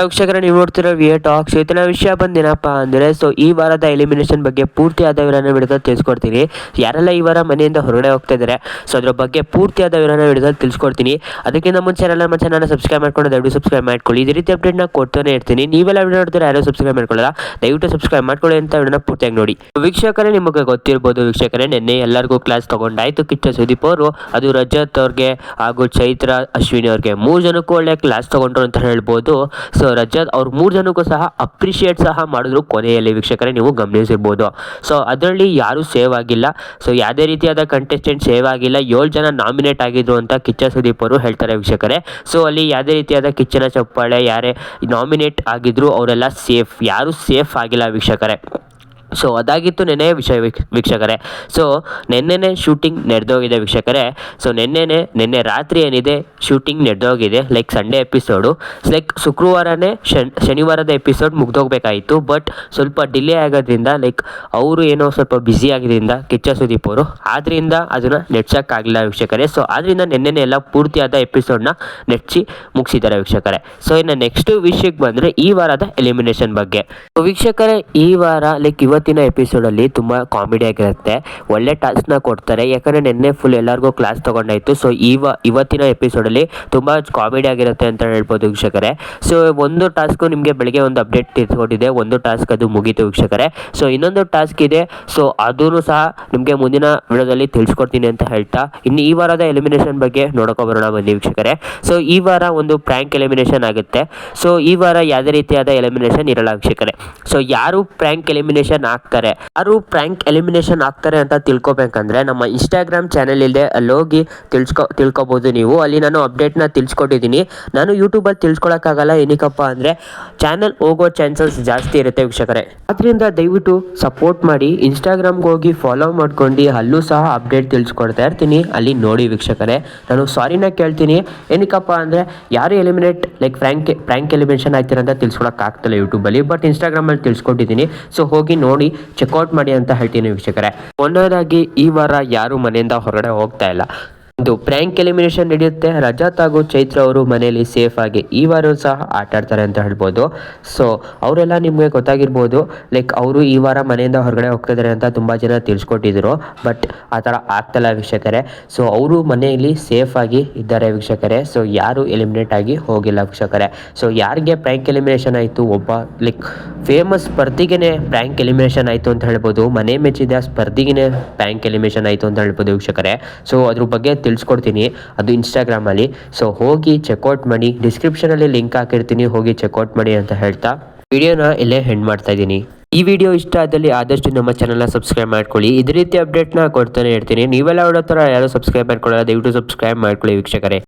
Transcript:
ವೀಕ್ಷಕರ, ನೀವು ನೋಡ್ತಿರೋ V A tax ಇವತ್ತಿನ ವಿಷಯ ಬಂದೇನಪ್ಪ ಅಂದರೆ ಸೊ ಈ ವಾರದ ಎಲಿಮಿನೇಷನ್ ಬಗ್ಗೆ ಪೂರ್ತಿಯಾದ ವಿವರನ ವಿಡಿಯೋದಲ್ಲಿ ತಿಳಿಸ್ಕೊಡ್ತೀನಿ. ಯಾರೆಲ್ಲ ಈ ವಾರ ಮನೆಯಿಂದ ಹೊರಗಡೆ ಹೋಗ್ತಾ ಇದ್ದಾರೆ ಸೊ ಅದ್ರ ಬಗ್ಗೆ ಪೂರ್ತಿಯಾದ ವಿವರನ ವಿಡಿಯೋದಲ್ಲಿ ತಿಳಿಸ್ಕೊಡ್ತೀನಿ. ಅದಕ್ಕಿಂತ ಮುಂಚೆ ಎಲ್ಲ ನಮ್ಮ ಚಾನಲ್ ಸಬ್ಸ್ಕ್ರೈಬ್ ಮಾಡ್ಕೊಂಡು ದಯವಿಟ್ಟು ಸಬ್ಸ್ಕ್ರೈಬ್ ಮಾಡ್ಕೊಳ್ಳಿ. ಇದೇ ರೀತಿ ಅಪ್ಡೇಟ್ನ ಕೊಡ್ತಾನೆ ಇರ್ತೀನಿ. ನೀವೆಲ್ಲ ವಿಡಿಯೋ ನೋಡ್ತಾರೆ ಯಾರು ಸಬ್ಸ್ಕ್ರೈಬ್ ಮಾಡ್ಕೊಳ್ಳಲ್ಲ, ದಯವಿಟ್ಟು ಸಬ್ಸ್ಕ್ರೈಬ್ ಮಾಡ್ಕೊಳ್ಳಿ ಅಂತ ವಿಡಿಯೋನ ಪೂರ್ತಿಯಾಗಿ ನೋಡಿ. ವೀಕ್ಷಕರೇ, ನಿಮಗೆ ಗೊತ್ತಿರ್ಬೋದು ವೀಕ್ಷಕರೇ, ನಿನ್ನೆ ಎಲ್ಲರಿಗೂ ಕ್ಲಾಸ್ ತಗೊಂಡಾಯ್ತು ಕಿಚ್ಚ ಸುದೀಪ್ ಅವರು. ಅದು ರಜತ್ ಅವ್ರಿಗೆ ಹಾಗೂ ಚೈತ್ರ ಅಶ್ವಿನಿ ಅವ್ರಿಗೆ ಮೂರು ಜನಕ್ಕೂ ಒಳ್ಳೆ ಕ್ಲಾಸ್ ತಗೊಂಡ್ರು ಅಂತ ಹೇಳ್ಬೋದು. ಸೊ ರಜತ್ ಅವ್ರು ಮೂರು ಜನಕ್ಕೂ ಸಹ ಅಪ್ರಿಷಿಯೇಟ್ ಸಹ ಮಾಡಿದ್ರು ಕೊನೆಯಲ್ಲಿ. ವೀಕ್ಷಕರೇ, ನೀವು ಗಮನಿಸಿರ್ಬೋದು. ಸೊ ಅದರಲ್ಲಿ ಯಾರೂ ಸೇವ್ ಆಗಿಲ್ಲ. ಸೊ ಯಾವುದೇ ರೀತಿಯಾದ ಕಂಟೆಸ್ಟೆಂಟ್ ಸೇವ್ ಆಗಿಲ್ಲ. ಏಳು ಜನ ನಾಮಿನೇಟ್ ಆಗಿದ್ರು ಅಂತ ಕಿಚ್ಚ ಸುದೀಪ್ ಅವರು ಹೇಳ್ತಾರೆ ವೀಕ್ಷಕರೇ. ಸೊ ಅಲ್ಲಿ ಯಾವುದೇ ರೀತಿಯಾದ ಕಿಚ್ಚನ ಚಪ್ಪಾಳೆ, ಯಾರೇ ನಾಮಿನೇಟ್ ಆಗಿದ್ರು, ಅವರೆಲ್ಲ ಸೇಫ್ ಯಾರೂ ಸೇಫ್ ಆಗಿಲ್ಲ ವೀಕ್ಷಕರೇ. ಸೊ ಅದಾಗಿತ್ತು ನೆನ್ನೆ ವಿಷಯ ವೀಕ್ಷ, ವೀಕ್ಷಕರೇ. ಸೊ ನೆನ್ನೆನೇ ಶೂಟಿಂಗ್ ನಡೆದೋಗಿದೆ ವೀಕ್ಷಕರೇ. ಸೊ ನೆನ್ನೆನೇ, ನಿನ್ನೆ ರಾತ್ರಿ ಏನಿದೆ? ಶೂಟಿಂಗ್ ನಡೆದೋಗಿದೆ. ಲೈಕ್ ಸಂಡೇ ಎಪಿಸೋಡು ಲೈಕ್ ಶುಕ್ರವಾರನೇ ಶನ್, ಶನಿವಾರದ ಎಪಿಸೋಡ್ ಮುಗ್ದೋಗ್ಬೇಕಾಯಿತು. ಬಟ್ ಸ್ವಲ್ಪ ಡಿಲೇ ಆಗೋದ್ರಿಂದ ಲೈಕ್ ಅವರು ಏನೋ ಸ್ವಲ್ಪ ಬ್ಯುಸಿ ಆಗಿದ್ದರಿಂದ ಕಿಚ್ಚ ಸುದೀಪ್ ಅವರು. ಆದ್ದರಿಂದ ಅದನ್ನು ನೆಡ್ಸೋಕ್ಕಾಗಲಿಲ್ಲ ವೀಕ್ಷಕರೇ. ಸೊ ಆದ್ದರಿಂದ ನೆನ್ನೆನೇ ಎಲ್ಲ ಪೂರ್ತಿಯಾದ ಎಪಿಸೋಡ್ನ ನೆಡ್ಸಿ ಮುಗಿಸಿದ್ದಾರೆ ವೀಕ್ಷಕರೇ. ಸೊ ಇನ್ನು ನೆಕ್ಸ್ಟ್ ವಿಷಯಕ್ಕೆ ಬಂದರೆ ಈ ವಾರದ ಎಲಿಮಿನೇಷನ್ ಬಗ್ಗೆ. ವೀಕ್ಷಕರೇ, ಈ ವಾರ ಲೈಕ್ ಇವತ್ತಿನ ಎಪಿಸೋಡಲ್ಲಿ ತುಂಬ ಕಾಮಿಡಿ ಆಗಿರುತ್ತೆ. ಒಳ್ಳೆ ಟಾಸ್ಕ್ನ ಕೊಡ್ತಾರೆ. ಯಾಕಂದರೆ ನಿನ್ನೆ ಫುಲ್ ಎಲ್ಲರಿಗೂ ಕ್ಲಾಸ್ ತೊಗೊಂಡಾಯ್ತು. ಸೊ ಇವ, ಇವತ್ತಿನ ಎಪಿಸೋಡಲ್ಲಿ ತುಂಬ ಕಾಮಿಡಿ ಆಗಿರುತ್ತೆ ಅಂತ ಹೇಳ್ಬೋದು ವೀಕ್ಷಕರೇ. ಸೊ ಒಂದು ಟಾಸ್ಕು ನಿಮಗೆ ಬೆಳಗ್ಗೆ ಒಂದು ಅಪ್ಡೇಟ್ ತಿಳ್ಕೊಂಡಿದೆ ಒಂದು ಟಾಸ್ಕ್ ಅದು ಮುಗೀತು ವೀಕ್ಷಕರೇ. ಸೊ ಇನ್ನೊಂದು ಟಾಸ್ಕ್ ಇದೆ. ಸೊ ಅದೂ ಸಹ ನಿಮಗೆ ಮುಂದಿನ ವಿಡಿಯೋದಲ್ಲಿ ತಿಳಿಸ್ಕೊಡ್ತೀನಿ ಅಂತ ಹೇಳ್ತಾ. ಇನ್ನು ಈ ವಾರದ ಎಲಿಮಿನೇಷನ್ ಬಗ್ಗೆ ನೋಡೋಕೆ ಬರೋಣ ಬನ್ನಿ ವೀಕ್ಷಕರೇ. ಸೊ ಈ ವಾರ ಒಂದು ಪ್ರ್ಯಾಂಕ್ ಎಲಿಮಿನೇಷನ್ ಆಗುತ್ತೆ. ಸೊ ಈ ವಾರ ಯಾವುದೇ ರೀತಿಯಾದ ಎಲಿಮಿನೇಷನ್ ಇರಲ್ಲ ವೀಕ್ಷಕರೇ. ಸೊ ಯಾರು ಪ್ರ್ಯಾಂಕ್ ಎಲಿಮಿನೇಷನ್ ಆಗ್ತಾರೆ ಯಾರು ಪ್ರ್ಯಾಂಕ್ ಎಲಿಮಿನೇಷನ್ ಆಗ್ತಾರೆ ಅಂತ ತಿಳ್ಕೊಬೇಕಂದ್ರೆ ನಮ್ಮ ಇನ್ಸ್ಟಾಗ್ರಾಮ್ ಚಾನೆಲ್ ಇದೆ ಅಲ್ಲಿ ಹೋಗಿ ತಿಳ್ಸ್ಕೊ ತಿಳ್ಕೊಬೋದು ನೀವು. ಅಲ್ಲಿ ನಾನು ಅಪ್ಡೇಟ್ನ ತಿಳ್ಸ್ಕೊಟ್ಟಿದ್ದೀನಿ. ನಾನು ಯೂಟ್ಯೂಬಲ್ಲಿ ತಿಳ್ಸ್ಕೊಳಕ್ಕಾಗಲ್ಲ. ಏನಕ್ಕಪ್ಪ ಅಂದರೆ ಚಾನಲ್ ಹೋಗೋ ಚಾನ್ಸಸ್ ಜಾಸ್ತಿ ಇರುತ್ತೆ ವೀಕ್ಷಕರೇ. ಅದರಿಂದ ದಯವಿಟ್ಟು ಸಪೋರ್ಟ್ ಮಾಡಿ. ಇನ್ಸ್ಟಾಗ್ರಾಮ್ಗೆ ಹೋಗಿ ಫಾಲೋ ಮಾಡ್ಕೊಂಡು. ಅಲ್ಲೂ ಸಹ ಅಪ್ಡೇಟ್ ತಿಳ್ಸ್ಕೊಡ್ತಾ ಇರ್ತೀನಿ. ಅಲ್ಲಿ ನೋಡಿ ವೀಕ್ಷಕರೇ. ನಾನು ಸಾರಿನ ಕೇಳ್ತೀನಿ. ಏನಕ್ಕಪ್ಪ ಅಂದರೆ ಯಾರು eliminate like prank prank elimination ಆಗ್ತೀರ ಅಂತ ತಿಳ್ಸ್ಕೊಳಕ್ಕಾಗ್ತಿಲ್ಲ ಯೂಟ್ಯೂಬಲ್ಲಿ ಬಟ್ ಇನ್ಸ್ಟಾಗ್ರಾಮಲ್ಲಿ ತಿಳ್ಸ್ಕೊಟ್ಟಿದ್ದೀನಿ. ಸೊ ಹೋಗಿ ನೋಡಿ ಚೆಕ್ಔಟ್ ಮಾಡಿ ಅಂತ ಹೇಳ್ತೀನಿ ವೀಕ್ಷಕರೇ. ಒಂದನೇದಾಗಿ ಈ ವಾರ ಯಾರು ಮನೆಯಿಂದ ಹೊರಗಡೆ ಹೋಗ್ತಾ ಇಲ್ಲ. ಒಂದು ಪ್ರ್ಯಾಂಕ್ ಎಲಿಮಿನೇಷನ್ ನಡೆಯುತ್ತೆ. ರಜತ್ ಹಾಗೂ ಚೈತ್ರ ಅವರು ಮನೆಯಲ್ಲಿ ಸೇಫ್ ಆಗಿ ಈ ವಾರ ಸಹ ಆಟ ಆಡ್ತಾರೆ ಅಂತ ಹೇಳ್ಬೋದು. ಸೊ ಅವರೆಲ್ಲ ನಿಮಗೆ ಗೊತ್ತಾಗಿರ್ಬೋದು ಲೈಕ್ ಅವರು ಈ ವಾರ ಮನೆಯಿಂದ ಹೊರಗಡೆ ಹೋಗ್ತಿದ್ದಾರೆ ಅಂತ ತುಂಬ ಜನ ತಿಳಿಸ್ಕೊಟ್ಟಿದ್ರು. ಬಟ್ ಆ ಥರ ಆಗ್ತಲ್ಲ ವೀಕ್ಷಕರೇ. ಸೊ ಅವರು ಮನೆಯಲ್ಲಿ ಸೇಫ್ ಆಗಿ ಇದ್ದಾರೆ ವೀಕ್ಷಕರೇ. ಸೊ ಯಾರು ಎಲಿಮಿನೇಟ್ ಆಗಿ ಹೋಗಿಲ್ಲ ವೀಕ್ಷಕರೇ. ಸೊ ಯಾರಿಗೆ ಪ್ರ್ಯಾಂಕ್ ಎಲಿಮಿನೇಷನ್ ಆಯಿತು? ಒಬ್ಬ ಲೈಕ್ ಫೇಮಸ್ ಸ್ಪರ್ಧಿಗೆ ಪ್ರ್ಯಾಂಕ್ ಎಲಿಮಿನೇಷನ್ ಆಯಿತು ಅಂತ ಹೇಳ್ಬೋದು. ಮನೆ ಮೆಚ್ಚಿದ ಸ್ಪರ್ಧಿಗೆ ಪ್ರ್ಯಾಂಕ್ ಎಲಿಮಿನೇಷನ್ ಆಯಿತು ಅಂತ ಹೇಳ್ಬೋದು ವೀಕ್ಷಕರೇ. ಸೊ ಅದ್ರ ಬಗ್ಗೆ ತಿಳಿಸ್ಕೊಡ್ತೀನಿ. ಅದು ಇನ್ಸ್ಟಾಗ್ರಾಮಲ್ಲಿ ಸೊ ಹೋಗಿ ಚೆಕ್ಔಟ್ ಮಾಡಿ. ಡಿಸ್ಕ್ರಿಪ್ಷನಲ್ಲಿ ಲಿಂಕ್ ಹಾಕಿರ್ತೀನಿ. ಹೋಗಿ ಚೆಕ್ಔಟ್ ಮಾಡಿ ಅಂತ ಹೇಳ್ತಾ. ವಿಡಿಯೋನ ಇಲ್ಲೇ ಹೆಂಡ್ ಮಾಡ್ತಾ ಇದ್ದೀನಿ. ಈ ವಿಡಿಯೋ ಇಷ್ಟ ಆದಲ್ಲಿ ಆದಷ್ಟು ನಮ್ಮ ಚಾನಲ್ನ ಸಬ್ಸ್ಕ್ರೈಬ್ ಮಾಡ್ಕೊಳ್ಳಿ. ಇದೇ ರೀತಿ ಅಪ್ಡೇಟ್ನ ಕೊಡ್ತಾನೆ ಇರ್ತೀನಿ. ನೀವೆಲ್ಲ ಥರ ಯಾರು ಸಬ್ಸ್ಕ್ರೈಬ್ ಮಾಡ್ಕೊಳ್ಳೋದು ದಯವಿಟ್ಟು ಸಬ್ಸ್ಕ್ರೈಬ್ ಮಾಡ್ಕೊಳ್ಳಿ ವೀಕ್ಷಕರೇ.